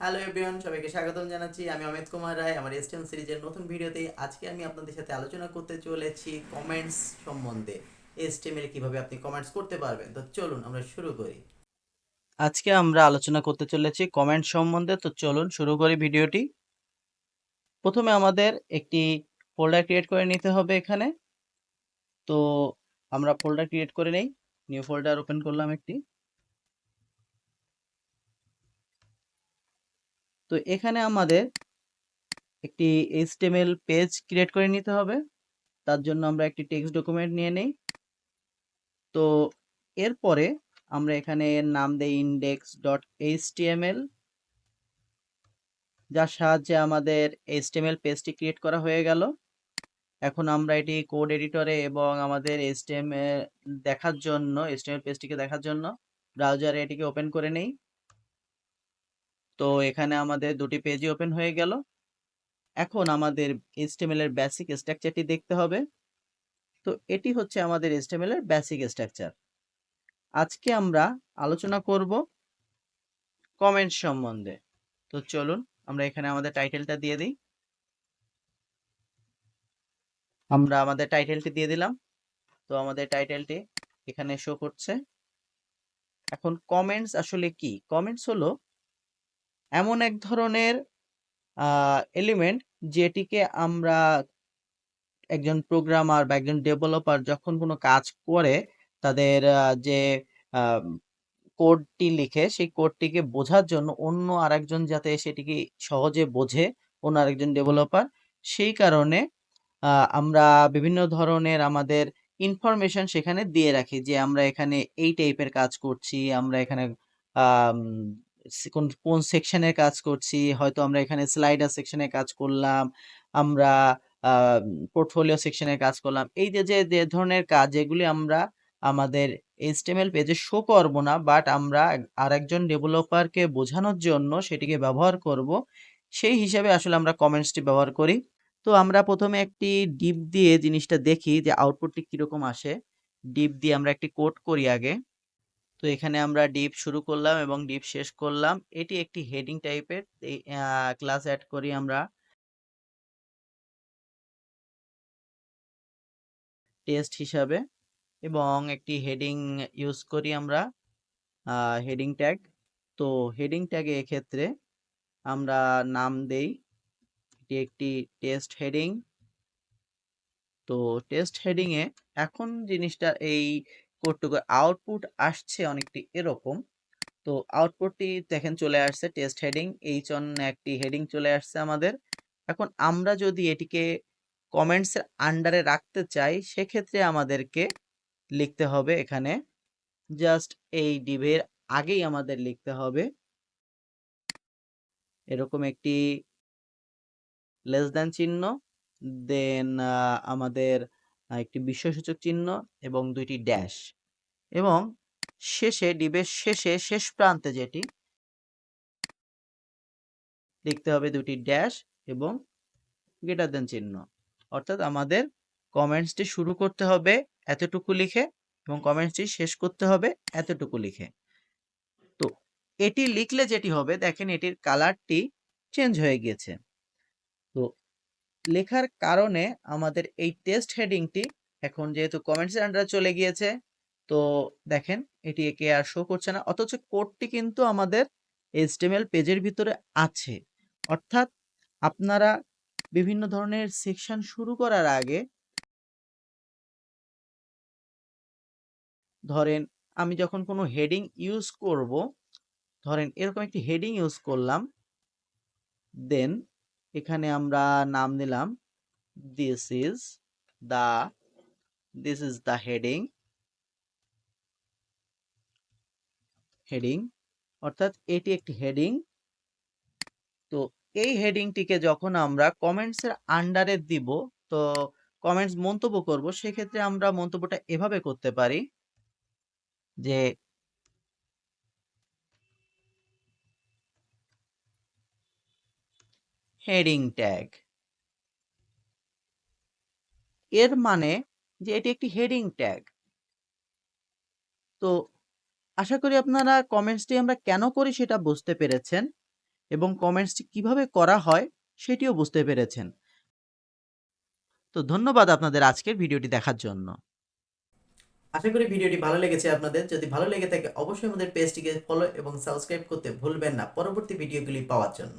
Hello everyone সবাইকে স্বাগতম জানাচ্ছি। আমি অমিত কুমার রায়, আমার এসটিএম সিরিজের নতুন ভিডিওতে। আজকে আমি আপনাদের সাথে আলোচনা করতে চলেছি কমেন্টস সম্বন্ধে। এসটিএমএল কীভাবে আপনি কমেন্টস করতে পারবেন? তো চলুন আমরা শুরু করি। আজকে আমরা আলোচনা করতে চলেছি কমেন্ট সম্বন্ধে। তো চলুন শুরু করি ভিডিওটি। প্রথমে আমাদের একটি ফোল্ডার ক্রিয়েট করে নিতে হবে এখানে। তো আমরা ফোল্ডার ক্রিয়েট করে নেই। নিউ ফোল্ডার ওপেন করলাম একটি। তো এখানে আমাদের একটি এইচটিএমএল পেজ ক্রিয়েট করে নিতে হবে। তার জন্য আমরা একটি টেক্সট ডকুমেন্ট নিয়ে নেই। তো এরপরে আমরা এখানে এর নাম দেই ইন্ডেক্স ডট এইচটিএমএল যার সাহায্যে আমাদের এইচটিএমএল পেজটি ক্রিয়েট করা হয়ে গেল। এখন আমরা এটি কোড এডিটরে এবং আমাদের এইচটিএমএল দেখার জন্য এইচটিএমএল পেজটিকে দেখার জন্য ব্রাউজারে এটিকে ওপেন করে নেই। তো এখানে আমাদের দুটি পেজই ওপেন হয়ে গেল। এখন আমাদের এইচটিএমএল এর বেসিক স্ট্রাকচারটি দেখতে হবে। তো এটি হচ্ছে আমাদের এইচটিএমএল এর বেসিক স্ট্রাকচার আজকে আমরা আলোচনা করব কমেন্ট সম্বন্ধে। তো চলুন, আমরা এখানে আমাদের টাইটেলটা দিয়ে দিই। আমরা আমাদের টাইটেলটি দিয়ে দিলাম। তো আমাদের টাইটেলটি এখানে শো করছে। এখন কমেন্টস আসলে কি? কমেন্টস হলো এমন এক ধরনের এলিমেন্ট যেটিকে আমরা একজন প্রোগ্রামার বা একজন ডেভেলপার যখন কোনো কাজ করে, তাদের যে কোডটি লিখে, সেই কোডটিকে বোঝার জন্য অন্য আরেকজন যাতে সেটিকে সহজে বোঝে, অন্য আরেকজন ডেভেলপার সেই কারণে আমরা বিভিন্ন ধরনের আমাদের ইনফরমেশন সেখানে দিয়ে রাখি যে, আমরা এখানে এই টাইপের কাজ করছি, আমরা এখানে কোন কোন সেকশনের কাজ করছি? হয়তো আমরা এখানে স্লাইডার সেকশনে কাজ করলাম, আমরা পোর্টফোলিও সেকশনে কাজ করলাম। এই যে যে ধরনের কাজ এগুলি আমরা আমাদের এইচটিএমএল পেজে শো করব না বাট আমরা আরেকজন ডেভেলপারকে বোঝানোর জন্য সেটিকে ব্যবহার করব। সেই হিসাবে আসলে আমরা কমেন্টসটি ব্যবহার করি। তো আমরা প্রথমে একটি ডিপ দিয়ে জিনিসটা দেখি যে আউটপুটটি কীরকম আসে। ডিপ দিয়ে আমরা একটি কোড করি আগে। তো এখানে আমরা ডিপ শুরু করলাম এবং ডিপ শেষ করলাম। এটি একটি হেডিং টাইপের। ক্লাস অ্যাড করি আমরা। টেস্ট হিসাবে এবং একটি হেডিং ইউজ করি আমরা হেডিং ট্যাগ। তো হেডিং ট্যাগে এক্ষেত্রে আমরা নাম দেই। এটি একটি টেস্ট হেডিং। তো টেস্ট হেডিংয়ে এখন জিনিসটা এই কোডটুকু আউটপুট আসছে অনেকটি এরকম। তো আউটপুটটি দেখেন চলে আসছে টেস্ট হেডিং এই জন্য একটি হেডিং চলে আসছে আমাদের। এখন আমরা যদি এটিকে কমেন্টসের আন্ডারে রাখতে চাই, সেক্ষেত্রে আমাদেরকে লিখতে হবে এখানে জাস্ট এই ডিভের আগেই আমাদের লিখতে হবে। এরকম একটি লেস দেন চিহ্ন দেন আমাদের একটি বিস্ময়সূচক চিহ্ন এবং দুইটি ড্যাশ এবং শেষে ডিবের শেষে শেষ প্রান্তে যেটি লিখতে হবে দুটি ড্যাশ এবং গ্রেটার দেন চিহ্ন। অর্থাৎ আমাদের কমেন্টসটি শুরু করতে হবে এতটুকু লিখে এবং কমেন্টসটি শেষ করতে হবে এতটুকু লিখে। তো এটি লিখলে যেটি হবে দেখেন এটির কালারটি চেঞ্জ হয়ে গিয়েছে। তো লেখার কারণে আমাদের এই টেস্ট হেডিংটি এখন যেহেতু কমেন্টসের আন্ডারে চলে গিয়েছে, তো দেখেন এটি একে আর শো করছে না, অথচ কোডটি কিন্তু আমাদের এইচটিএমএল পেজের ভিতরে আছে। অর্থাৎ আপনারা বিভিন্ন ধরনের সেকশন শুরু করার আগে ধরেন আমি যখন কোনো হেডিং ইউজ করব, ধরেন এরকম একটি হেডিং ইউজ করলাম দেন এখানে আমরা নাম দিলাম this is the this is the heading heading অর্থাৎ এটি একটি হেডিং তো এই হেডিংটিকে যখন আমরা কমেন্টসের আন্ডারে দিব, তো কমেন্টস মন্তব্য করব, সেক্ষেত্রে আমরা মন্তব্যটা এভাবে করতে পারি যে হেডিং ট্যাগ এর মানে যে এটি একটি হেডিং ট্যাগ তো আশা করি আপনারা কমেন্টসটি আমরা কেন করি সেটা বুঝতে পেরেছেন এবং কমেন্টসটি কীভাবে করা হয় সেটিও বুঝতে পেরেছেন। তো ধন্যবাদ আপনাদের আজকের ভিডিওটি দেখার জন্য। আশা করি ভিডিওটি ভালো লেগেছে আপনাদের। যদি ভালো লেগে থাকে অবশ্যই আমাদের পেজটিকে ফলো এবং সাবস্ক্রাইব করতে ভুলবেন না। পরবর্তী ভিডিওগুলি পাওয়ার জন্য।